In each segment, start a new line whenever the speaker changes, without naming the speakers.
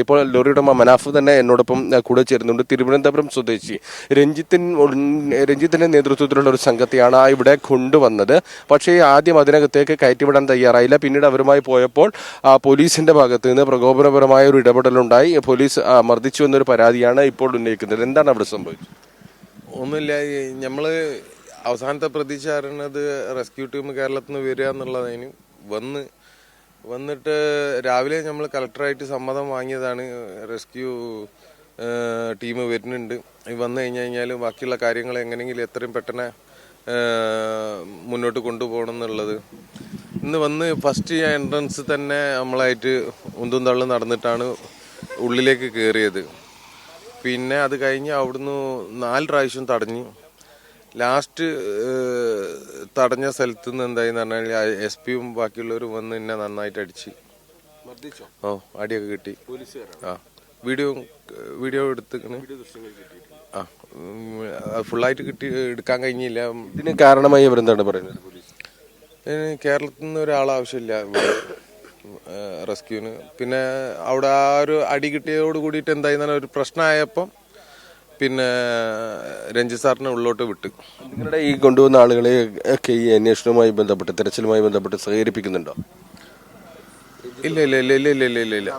ഇപ്പോൾ ലോറിയുടെ മനാഫ് തന്നെ എന്നോടൊപ്പം കൂടെ ചേരുന്നുണ്ട്. തിരുവനന്തപുരം സ്വദേശി രഞ്ജിത്തിൻ രഞ്ജിത്തിന്റെ നേതൃത്വത്തിലുള്ള ഒരു സംഘത്തെയാണ് ഇവിടെ കൊണ്ടുവന്നത്. പക്ഷേ ആദ്യം അതിനകത്തേക്ക് കയറ്റിവിടാൻ തയ്യാറായില്ല. പിന്നീട് അവരുമായി പോയപ്പോൾ പോലീസിന്റെ ഭാഗത്ത് നിന്ന് പ്രകോപനപരമായ ഒരു ഇടപെടലുണ്ടായി. പോലീസ് മർദ്ദിച്ചു എന്നൊരു പരാതിയാണ് ഇപ്പോൾ ഉന്നയിക്കുന്നത്. എന്താണ് അവിടെ സംഭവിച്ചത്?
ഒന്നുമില്ല. നമ്മൾ അവസാനത്തെ പ്രതീക്ഷ അറിയുന്നത് റെസ്ക്യൂ ടീം കേരളത്തിൽ നിന്ന് വരിക എന്നുള്ളതിന് വന്ന് വന്നിട്ട് രാവിലെ നമ്മൾ കളക്ടറായിട്ട് സമ്മതം വാങ്ങിയതാണ്. റെസ്ക്യൂ ടീം വരുന്നുണ്ട്. വന്നു കഴിഞ്ഞു കഴിഞ്ഞാൽ ബാക്കിയുള്ള കാര്യങ്ങൾ എങ്ങനെയെങ്കിലും എത്രയും പെട്ടെന്ന് മുന്നോട്ട് കൊണ്ടുപോകണം എന്നുള്ളത്. ഇന്ന് വന്ന് ഫസ്റ്റ് എൻട്രൻസ് തന്നെ നമ്മളായിട്ട് ഉന്തും തള്ളും നടന്നിട്ടാണ് ഉള്ളിലേക്ക് കയറിയത് പിന്നെ അത് കഴിഞ്ഞ് അവിടുന്ന് നാല് പ്രാവശ്യം തടഞ്ഞു. ലാസ്റ്റ് തടഞ്ഞ സ്ഥലത്ത് നിന്ന് എന്തായെന്ന് പറഞ്ഞാൽ എസ് പിയും ബാക്കിയുള്ളവരും വന്ന് എന്നെ നന്നായിട്ട് അടിച്ച്. ഓ അടിയൊക്കെ കിട്ടി. ആ വീഡിയോ വീഡിയോ എടുത്തിക്കണ് ആ ഫുള്ളായിട്ട് കിട്ടി എടുക്കാൻ കഴിഞ്ഞില്ല.
ഇതിന് കാരണമായി അവരെന്താണ് പറയുന്നത്
കേരളത്തിൽ നിന്ന് ഒരാളാവശ്യമില്ല റെസ്ക്യൂവിന് പിന്നെ അവിടെ ആ ഒരു അടി കിട്ടിയതോട് കൂടിയിട്ട് എന്തായി ഒരു പ്രശ്നമായപ്പം പിന്നെ രഞ്ജിത് സാറിനെ ഉള്ളോട്ട് വിട്ടു.
നിങ്ങളുടെ ഈ കൊണ്ടുവന്ന ആളുകളെ ഒക്കെ ഈ അന്വേഷണവുമായി ബന്ധപ്പെട്ട് തെരച്ചിലുമായി ബന്ധപ്പെട്ട് സഹകരിപ്പിക്കുന്നുണ്ടോ?
ഇല്ല ഇല്ല ഇല്ല ഇല്ല ഇല്ല ഇല്ല ഇല്ല. ഇല്ല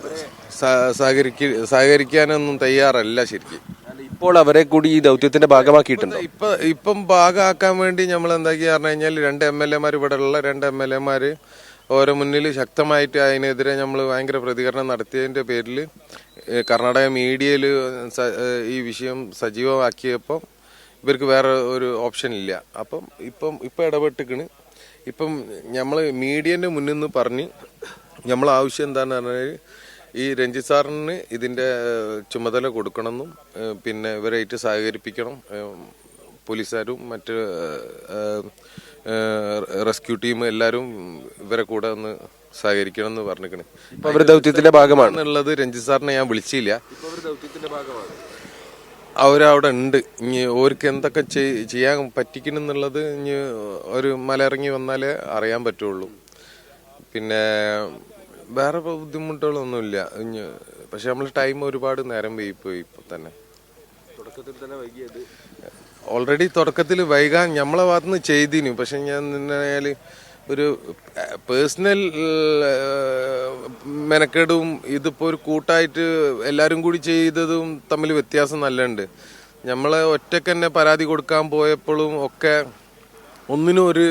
സഹകരിക്കാനൊന്നും തയ്യാറല്ല ശരിക്കും.
ഇപ്പോൾ അവരെ കൂടി ഈ ദൗത്യത്തിന്റെ ഭാഗമാക്കിയിട്ടുണ്ട്?
ഇപ്പൊ ഇപ്പം ഭാഗമാക്കാൻ വേണ്ടി നമ്മൾ എന്താക്കി പറഞ്ഞു കഴിഞ്ഞാൽ രണ്ട് എം എൽ എമാർ ഇവിടെ ഉള്ള രണ്ട് എം എൽ എമാര് ഓരോ മുന്നിൽ ശക്തമായിട്ട് അതിനെതിരെ നമ്മൾ ഭയങ്കര പ്രതികരണം നടത്തിയതിന്റെ പേരിൽ കർണാടക മീഡിയയിൽ ഈ വിഷയം സജീവമാക്കിയപ്പോൾ ഇവർക്ക് വേറെ ഒരു ഓപ്ഷൻ ഇല്ല. അപ്പം ഇപ്പം ഇപ്പം ഇടപെട്ടിക്കണ്. ഇപ്പം നമ്മൾ മീഡിയന്റെ മുന്നിൽ നിന്ന് പറഞ്ഞ് നമ്മൾ ആവശ്യം എന്താണെന്ന് പറഞ്ഞാൽ ഈ രഞ്ജിത് സാറിന് ഇതിന്റെ ചുമതല കൊടുക്കണമെന്നും പിന്നെ ഇവരായിട്ട് സഹകരിപ്പിക്കണം പോലീസുകാരും മറ്റ് റെസ്ക്യൂ ടീം എല്ലാവരും ഇവരെ കൂടെ ഒന്ന് സഹകരിക്കണം എന്ന് പറഞ്ഞിരിക്കണ്
അവർ ദൗത്യത്തിന്റെ ഭാഗമാണ്.
എന്നുള്ളത് രഞ്ജിത് സാറിനെ ഞാൻ വിളിച്ചില്ല. അവരവിടെ ഉണ്ട്. ഇനി ഓർക്ക് എന്തൊക്കെ ചെയ്- ചെയ്യാൻ പറ്റിക്കണെന്നുള്ളത് ഇനി ഒരു മലയിറങ്ങി വന്നാലേ അറിയാൻ പറ്റുള്ളൂ. പിന്നെ വേറെ ബുദ്ധിമുട്ടുകളൊന്നുമില്ല. ഇനി പക്ഷെ നമ്മൾ ടൈം ഒരുപാട് നേരം വൈകിപ്പോയി ഇപ്പൊ തന്നെ. ഓൾറെഡി തുടക്കത്തിൽ വൈകാൻ നമ്മളെ ഭാഗത്തുനിന്ന് ചെയ്തിനു. പക്ഷെ ഞാൻ നിന്നാൽ ഒരു പേഴ്സണൽ മെനക്കേടും ഇതിപ്പോ ഒരു കൂട്ടായിട്ട് എല്ലാവരും കൂടി ചെയ്തതും തമ്മിൽ വ്യത്യാസം നല്ലുണ്ട്. നമ്മളെ ഒറ്റയ്ക്ക് തന്നെ പരാതി കൊടുക്കാൻ പോയപ്പോഴും ഒക്കെ ഒന്നിനും ഒരു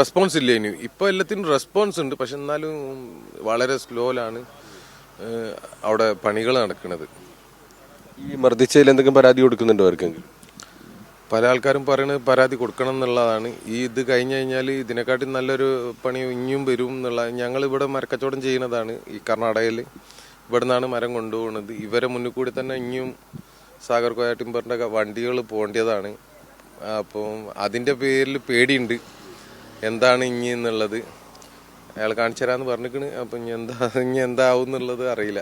റെസ്പോൺസ് ഇല്ല ഇനി ഇപ്പൊ എല്ലാത്തിനും റെസ്പോൺസ് ഉണ്ട്. പക്ഷെ എന്നാലും വളരെ സ്ലോയിലാണ് അവിടെ പണികൾ നടക്കുന്നത്
ഈ മർദ്ദിച്ചതിൽ എന്തെങ്കിലും പരാതി കൊടുക്കുന്നുണ്ടോ ആർക്കെങ്കിലും?
പല ആൾക്കാരും പറയുന്നത് പരാതി കൊടുക്കണം എന്നുള്ളതാണ്. ഈ ഇത് കഴിഞ്ഞു കഴിഞ്ഞാൽ ഇതിനെക്കാട്ടി നല്ലൊരു പണി ഇനിയും വരും എന്നുള്ള ഞങ്ങൾ ഇവിടെ മരക്കച്ചവടം ചെയ്യുന്നതാണ് ഈ കർണാടകയിൽ ഇവിടെ നിന്നാണ് മരം കൊണ്ടുപോകുന്നത് ഇവരെ മുന്നിൽ കൂടി തന്നെ ഇനിയും സാഗർ കോയ ടിമ്പറിന്റെ വണ്ടികൾ പോകേണ്ടതാണ്. അപ്പം അതിന്റെ പേരിൽ പേടിയുണ്ട്. എന്താണ് ഇനി എന്നുള്ളത്. അയാൾ കാണിച്ചു തരാമെന്ന് പറഞ്ഞിരിക്കണ് അപ്പം ഇനി എന്താ ഇനി എന്താവും എന്നുള്ളത് അറിയില്ല.